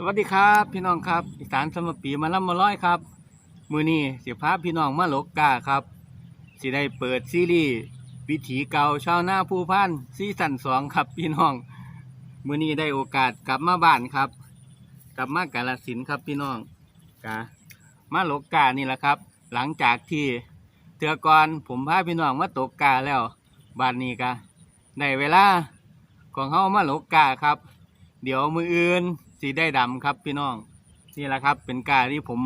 สวัสดีครับ พี่น้องครับอีสานสมปีมาล่ำมาร้อยครับ มือนี้สิพาพี่น้องมาหลกกาครับสิได้เปิดซีรีส์วิถีเก่าชาวนาผู้พันซีซั่นสองครับพี่น้อง มือนี้ได้โอกาสกลับมาบ้านครับ กลับมากาลสินครับพี่น้องกะมาหลกกานี่แหละครับ หลังจากที่เทือก่อนผมพาพี่น้องมาตกกาแล้วบ้านนี้กะได้เวลาของเฮามาหลกกาครับ เดี๋ยวมืออื่น สีได้ดำครับพี่น้องนี่แหละครับ เป็นกาที่ผม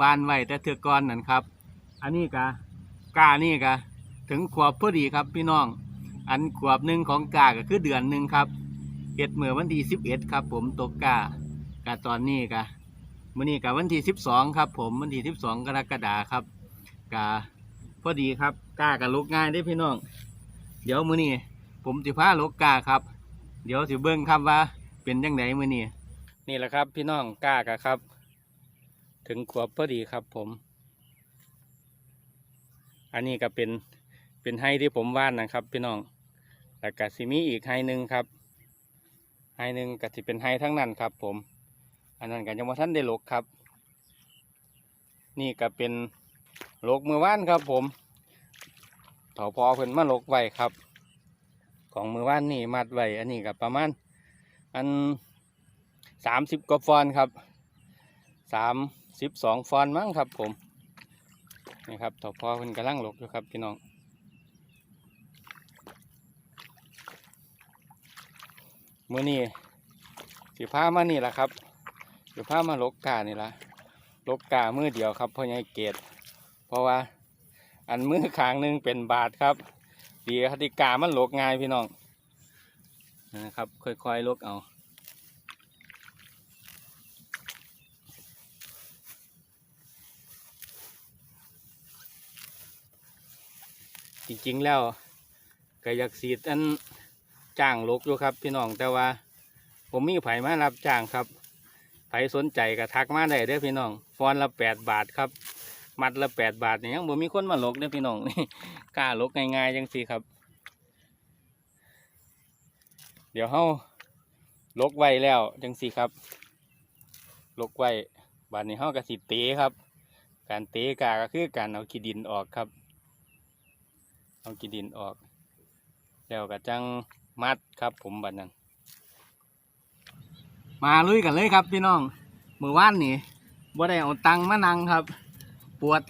วานไว้แต่เทือกอนนั่นครับ อันนี้กากานี่กะถึงขวบพอดีครับพี่น้อง อันขวบหนึ่งของกาก็คือเดือนหนึ่งครับเอ็ดเมื่อวันที่สิบเอ็ดครับ ผมตกกากาตอนนี้กะมื่อนี้กะวันที่สิบสองครับ ผมวันที่สิบสองกรกฎาครับกาพอดีครับกากับลูกง่ายได้พี่น้อง เดี๋ยวมื้อนี้ผมสิพาลูกกาครับ เดี๋ยวสิเบิ่งครับว่าเป็นยังไงมื่อนี่ นี่แหละครับพี่น้องกล้ากะครับ ถึงขวบพอดีครับผม อันนี้ก็เป็นเป็นไฮที่ผมวาดนะครับ พี่น้องแล้วก็สิมีอีกไฮหนึ่งครับไฮหนึ่งก็สิเป็นไฮทั้งนั้นครับ ผม อันนั้นก็ยังว่าท่านได้ลกครับ นี่ก็เป็นลกมือว่านครับ ผมเถาพอเพิ่นมาลกไว้ครับ ของมือว่านนี่มัดไว้อันนี้ก็ประมาณอัน สามสิบกว่าฟอนครับสามสิบสองฟอนมั้งครับผมนี่ครับต่อพอเพิ่นกำลังหลกอยู่ครับพี่น้องมือนี้สิพามานี่แหละครับสิพามาลกกานี่ละลกกามือเดียวครับพ่อใหญ่เกตเพราะว่าอันมือขางหนึงเป็นบาทครับดีคติกามันลกง่ายพี่น้องนะครับ ค่อยๆลกเอา จริงๆแล้วก็อยากสีดอันจ้างลกอยู่ครับ พี่น้องแต่ว่า ผมมีไผมารับจ้างครับไผสนใจก็ทักมาได้เด้อพี่น้องฟอนละแปดบาทครับ มัดละแปดบาทเนี่ยังบ่มีคนมาลกเด้อพี่น้องนี่กล้าลกง่ายๆจังสิครับ เดี๋ยวเฮาลกไว้แล้วจังสิครับ ลกไว้บาดนี้เฮาก็สิเตะครับ การเตะกาก็คือการเอาขี้ดินออกครับ เอากีดินออก แล้วก็จังมัดครับผมบัดนั้น มาลุยกันเลยครับพี่น้องมือว่านนี่บ่ได้เอาตังมานั่งครับ ปวด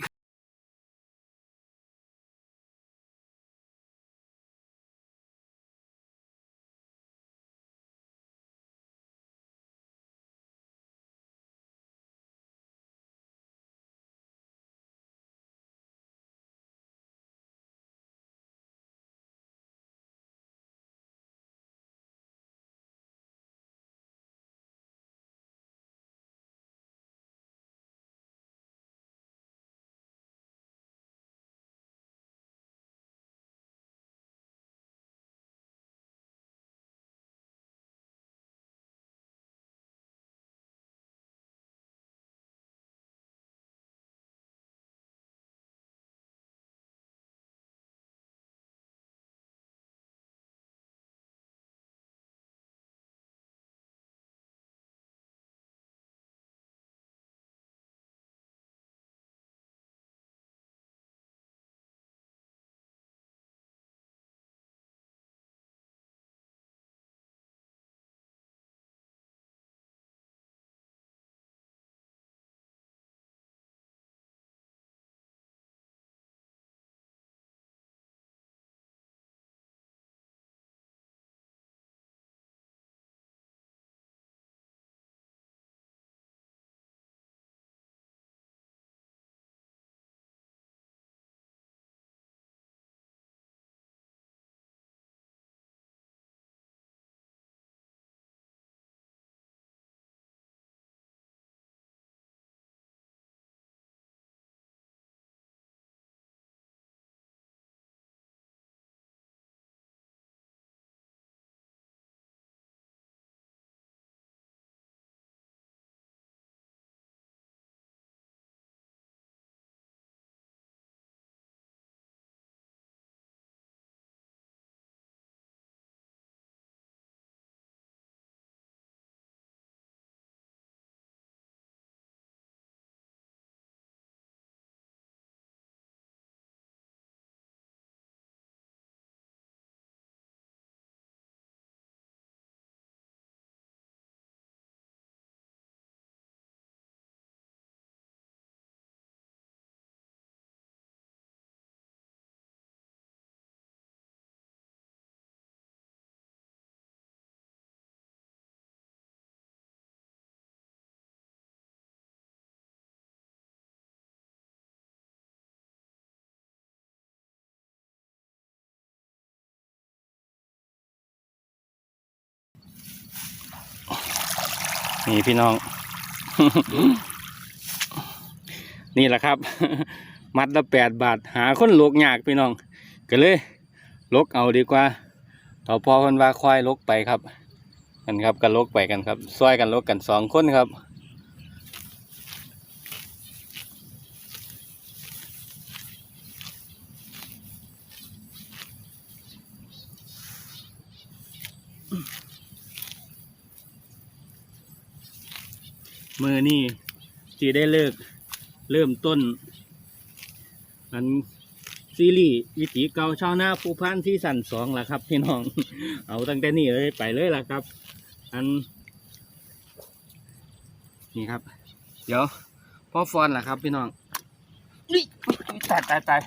นี่พี่น้อง นี่แหละครับ มัดละแปดบาท หาคนลกยากพี่น้อง ก็เลยลกเอาดีกว่าต่อพอคนว่าควายลกไปครับกันครับกันลกไปกันครับซอยกันลกกันสองคนครับ มือนี่จีได้เลิกเริ่มต้น อันซีรีส์วิถีเก่าชาวนาผู้พันที่สั่นสองล่ะครับ พี่น้อง เอาตั้งแต่นี้เลยไปเลยล่ะครับ อัน นี่ครับ เดี๋ยวพ่อฟอนล่ะครับ พี่น้องนี่ตายตายตาย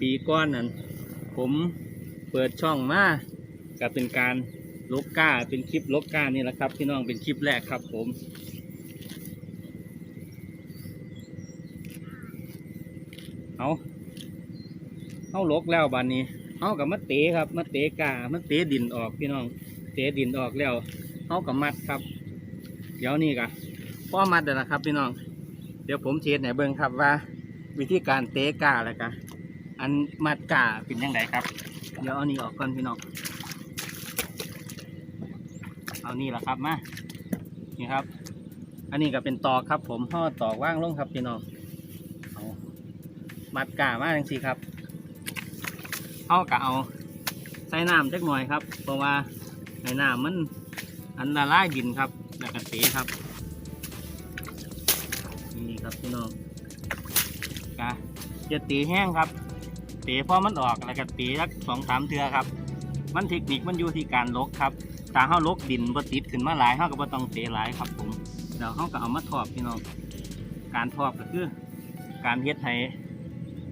ปีก้อนนั้นผมเปิดช่องมาก็เป็นการลกก้าเป็นคลิปลกก้านี่แหละครับพี่น้องเป็นคลิปแรกครับผมเอาเอาลกแล้วบานนี้เอากับมะเตะครับมะเตะกามาเตะดินออกพี่น้อง เตะดินออกแล้วเอากับมัดครับ เดี๋ยวนี้กะพ่อมัดเดี๋ยวนะครับพี่น้อง เดี๋ยวผมเช็ดให้เบิ่งครับว่า วิธีการเตะกาแล้วกะ อันมัดกาเป็นยังไงครับ เดี๋ยวเอานี่ออกก่อนพี่น้อง เอานี่แหละครับมา นี่ครับ อันนี้ก็เป็นตอกครับผมห่อตอกว่างลงครับพี่น้องเอามัดกามาจังสิครับเอากะเอาใส่น้ำจักหน่อยครับ เพราะว่าในน้ำมันอันละลายดินครับแล้วก็เตะครับ นี่ครับพี่น้องกะจะตีแห้งครับ เตะพอมันออกแล้วก็ตีสักสองสามเทือครับ มันเทคนิคมันอยู่ที่การลกครับถ้าเฮาลกดินบ่ติดขึ้นมาหลายเฮาก็บ่ต้องเตะหลายครับผมแล้วเฮาก็เอามาทอบพี่น้องการทอบก็คือ การเฮ็ดให้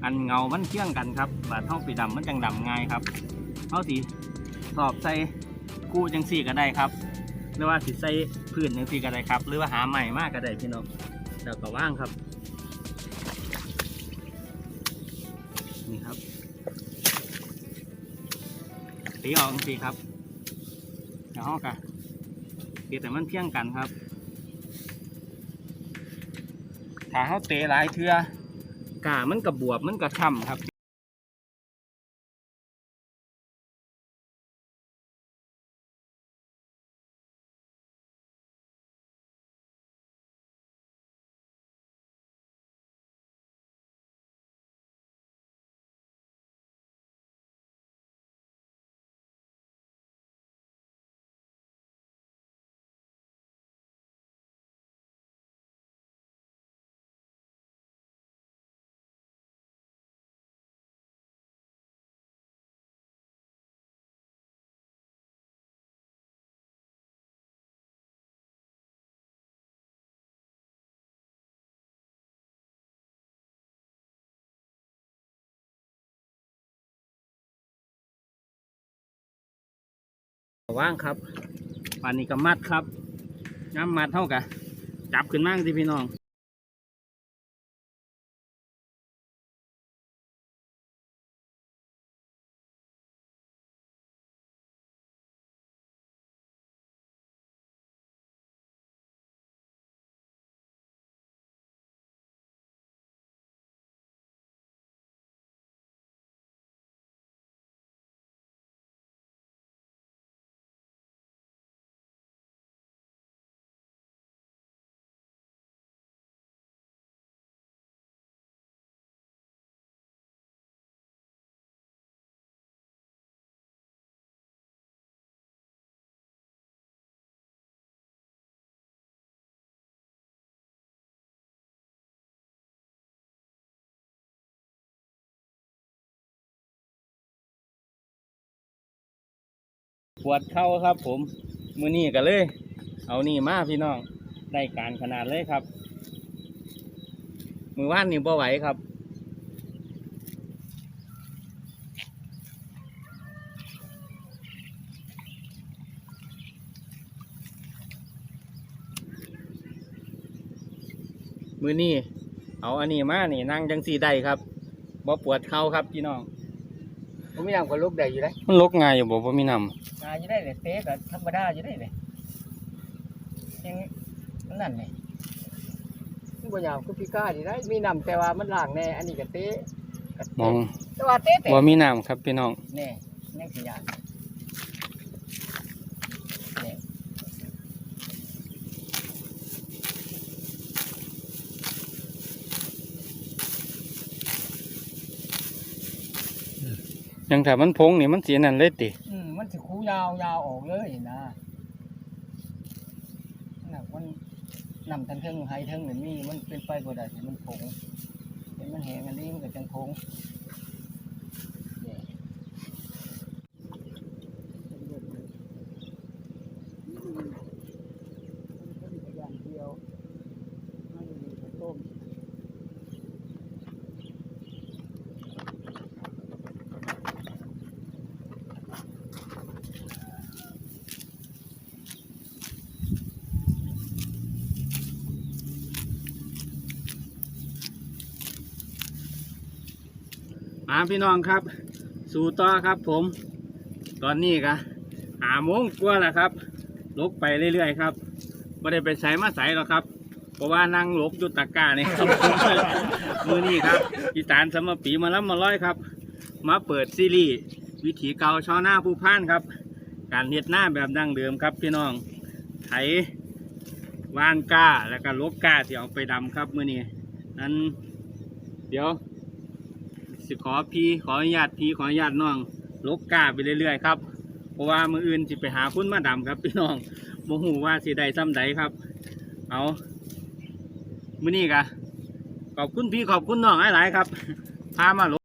อันเงามันเชื่องกันครับบาดเฮาไปดำมันจังดำง่ายครับเฮาสิทอบใส่กู้จังซี่ก็ได้ครับหรือว่าสิใส่พื้นจังซี่ก็ได้ครับ หรือว่าหาใหม่มากก็ได้พี่น้องแล้วก็ว่างครับ ตีออกสิครับเดี๋ยวห้องกันตีแต่มันเที่ยงกันครับถ้าเขาเตะหลายเทือกามันกับบวบมันกับช่ำครับ ว่างครับปานนี้ก็มัดครับน้ำมัดเท่ากับจับขึ้นมากสิพี่น้อง วดเข่าครับ ผมมือนี่กันเลย เอานี่มาพี่น้องได้การขนาดเลยครับ มือว่านนี่บ่ไหวครับมือนี่เอาอันนี้มานี่นั่งจังสีได้ครับบ่ปวดเข่าครับพี่น้อง ผมมีน้ำก็ลุกได้อยู่ได้มันลกง่ายอยู่บ่บ่มีน้งานอยู่ได้เลยเตะก็ธรรมดาอยู่ได้เลยยังนั่นนี่มันบ่ยาวคือพิการดีได้ มีน้ำแต่ว่ามันล่างแน่ อันนี้ก็เตะก็ำเตะมองแต่ว่าเตะเตะบ่มีน้ำครับพี่น้อง แน่ยังสิยาน ยังถ้ามันพงนี่มันเสีนั่นเลยติอืมมันสิคูยาวยาวออกเลยนะน่ะมันนำทั้งเทิงไฮเทิงนี่มีมันเป็นไปบ่ได้มันพงเห็นมันแหงอันนี้มันก็จังพง มาพี่น้องครับ สู่ต่อครับผม ตอนนี้ก็หาโมงกว่าแล้วครับลกไปเรื่อยๆครับไม่ได้ไปใส่มาใส่หรอกครับ เพราะว่านั่งลกอยุตะกร้านี่ครับมือนี้ครับอีสานสมปีมาล้ำมาร้อยครับ มาเปิดซีรีส์วิถีเก่าชาวนาผู้พานครับ การเฮ็ดหน้าแบบดั้งเดิมครับ พี่น้องไถว่านก้าแล้วก็ลกก้าที่เอาไปดำครับมือนี้นั้นเดี๋ยว สิขอพี่ขออนุญาตพี่ขออนุญาตน้องลกกาไปเรื่อยๆครับเพราะว่ามืออื่นสิไปหาคุณมาดำครับ พี่น้องโมหูว่าสิใดซ้ำใดครับ เอามือนี่กะขอบคุณพี่ขอบคุณน้องหลายๆครับพามาล